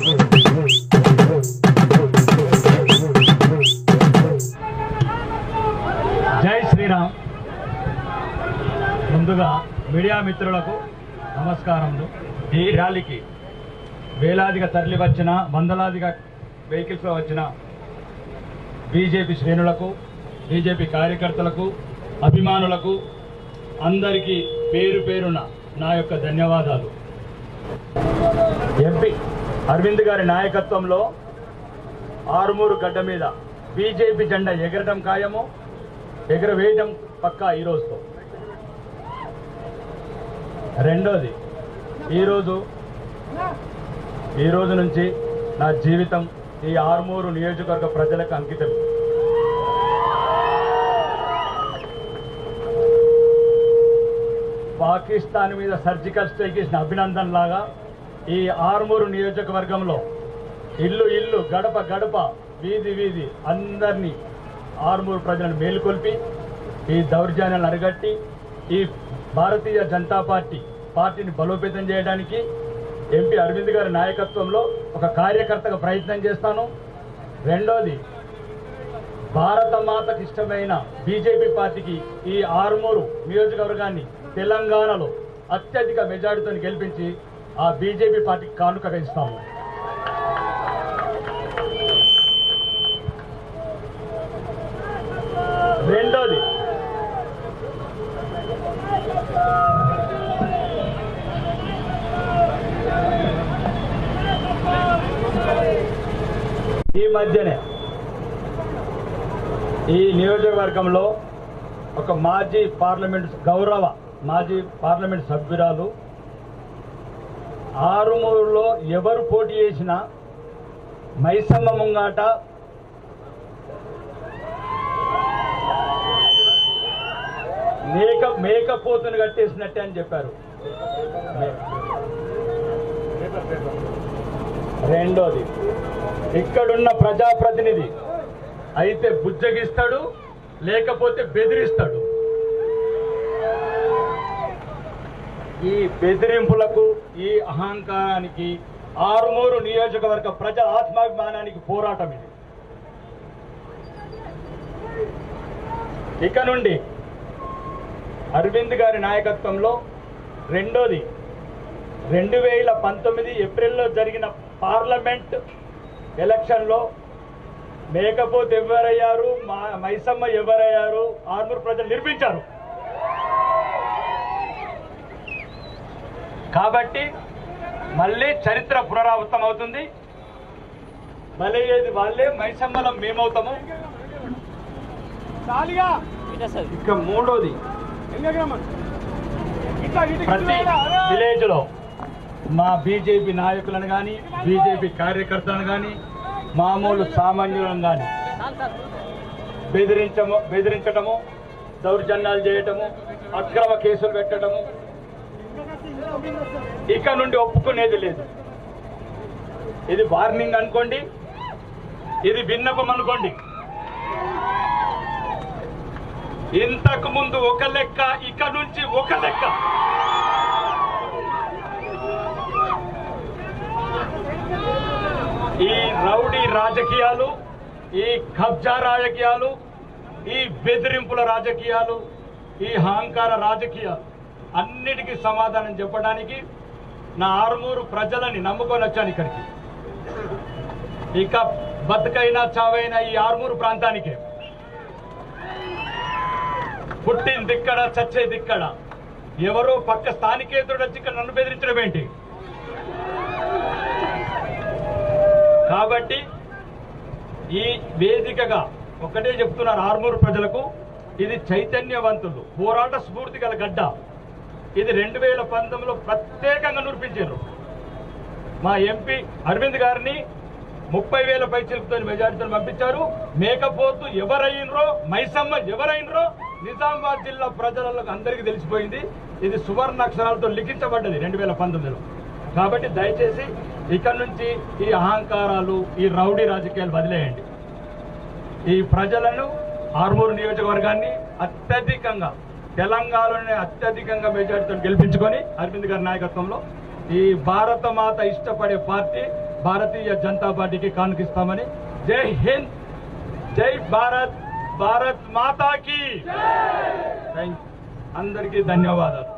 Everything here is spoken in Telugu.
జై శ్రీరామ్. ముందుగా మీడియా మిత్రులకు నమస్కారములు. ఈ ర్యాలీకి వేలాదిగా తరలి వచ్చిన వందలాదిగా వెహికల్స్లో వచ్చిన బీజేపీ శ్రేణులకు బీజేపీ కార్యకర్తలకు అభిమానులకు అందరికీ పేరు పేరున నా యొక్క ధన్యవాదాలు. ఎంపీ అరవింద్ గారి నాయకత్వంలో ఆరుమూరు గడ్డ మీద బీజేపీ జెండా ఎగరటం ఖాయము ఎగరవేయటం పక్కా ఈ రోజుతో. రెండోది ఈరోజు ఈ రోజు నుంచి నా జీవితం ఈ ఆరుమూరు నియోజకవర్గ ప్రజలకు అంకితం పాకిస్తాన్ మీద సర్జికల్ స్ట్రైక్ చేసిన అభినందన్ లాగా ఈ ఆరుమూరు నియోజకవర్గంలో ఇల్లు ఇల్లు గడప గడప వీధి వీధి అందరినీ ఆరుమూరు ప్రజలను మేలుకొల్పి ఈ దౌర్జన్యాలను అరగట్టి ఈ భారతీయ జనతా పార్టీ పార్టీని బలోపేతం చేయడానికి ఎంపీ అరవింద్ గారి నాయకత్వంలో ఒక కార్యకర్తగా ప్రయత్నం చేస్తాను. రెండోది భారత మాతకు ఇష్టమైన బీజేపీ పార్టీకి ఈ ఆరుమూరు నియోజకవర్గాన్ని తెలంగాణలో అత్యధిక మెజార్టీతో గెలిపించి ఆ బీజేపీ పార్టీకి కానుకగా ఇస్తాము రెండోది. ఈ మధ్యనే ఈ నియోజకవర్గంలో ఒక మాజీ పార్లమెంట్ గౌరవ మాజీ పార్లమెంట్ సభ్యురాలు ఆరుమూరులో ఎవరు పోటీ చేసినా మైసమ్మ ముంగాట. మేక మేకపోతును కట్టేసినట్టే అని చెప్పారు. రెండోది ఇక్కడున్న ప్రజాప్రతినిధి అయితే బుజ్జగిస్తాడు లేకపోతే బెదిరిస్తాడు. ఈ బెదిరింపులకు ఈ అహంకారానికి ఆరుమూరు నియోజకవర్గ ప్రజల ఆత్మాభిమానానికి పోరాటం ఇది. ఇక నుండి అరవింద్ గారి నాయకత్వంలో రెండోది రెండు వేల పంతొమ్మిది ఏప్రిల్లో జరిగిన పార్లమెంట్ ఎలక్షన్లో మేకపోతే ఎవరయ్యారు మా మైసమ్మ ఎవరయ్యారు ఆర్మూరు ప్రజలు నిర్మించారు. కాబట్టి మళ్ళీ చరిత్ర పునరావృతం అవుతుంది. మళ్ళీ ఏది? వాళ్ళే మైసమ్మలం మేమవుతాము. ఇక మూడోది. ప్రతి విలేజ్లో మా బీజేపీ నాయకులను కానీ బీజేపీ కార్యకర్తలను కానీ మామూలు సామాన్యులను కానీ బెదిరించము బెదిరించటము దౌర్జన్యాలు చేయటము అక్రమ కేసులు పెట్టడము ఇక నుండి ఒప్పుకునేది లేదు. ఇది వార్నింగ్ అనుకోండి ఇది విన్నపం అనుకోండి. ఇంతకు ముందు ఒక లెక్క ఇక నుంచి ఒక లెక్క. ఈ రౌడీ రాజకీయాలు ఈ కబ్జా రాజకీయాలు ఈ బెదిరింపుల రాజకీయాలు ఈ అహంకార రాజకీయాలు. అన్నిటికీ సమాధానం చెప్పడానికి నా ఆరుమూరు ప్రజలని నమ్ముకొని వచ్చాను ఇక్కడికి. ఇక బతుకైనా చావైనా ఈ ఆరుమూరు ప్రాంతానికే. పుట్టింది ఇక్కడ చచ్చేది ఇక్కడ ఎవరో పక్క స్థానికేతుడు వచ్చి ఇక్కడ నన్ను బెదిరించడం ఏంటి? కాబట్టి ఈ వేదికగా ఒకటే చెప్తున్నారు ఆర్మూరు ప్రజలకు ఇది చైతన్యవంతులు పోరాట స్ఫూర్తి గల గడ్డ. ఇది రెండు వేల పంతొమ్మిదిలో ప్రత్యేకంగా నిరూపించారు. మా ఎంపీ అరవింద్ గారిని ముప్పై వేల పైచిలతో మెజారిటీతో పంపించారు. మేకపోతు ఎవరైనరో మైసమ్మ ఎవరైనరో నిజామాబాద్ జిల్లా ప్రజలకు అందరికీ తెలిసిపోయింది. ఇది సువర్ణ అక్షరాలతో లిఖించబడ్డది రెండు వేల పంతొమ్మిదిలో. కాబట్టి దయచేసి ఇక్కడ నుంచి ఈ అహంకారాలు ఈ రౌడీ రాజకీయాలు వదిలేయండి. ఈ ప్రజలను ఆర్మూరు నియోజకవర్గాన్ని అత్యధికంగా తెలంగాణలోనే అత్యధికంగా మెజార్టీతో గెలిపించుకొని అరవింద్ గారి నాయకత్వంలో ఈ భారత మాత ఇష్టపడే పార్టీ భారతీయ జనతా పార్టీకి కానుకిస్తామని. జై హింద్ జై భారత్ భారత్ మాతాకి. థ్యాంక్ అందరికీ ధన్యవాదాలు.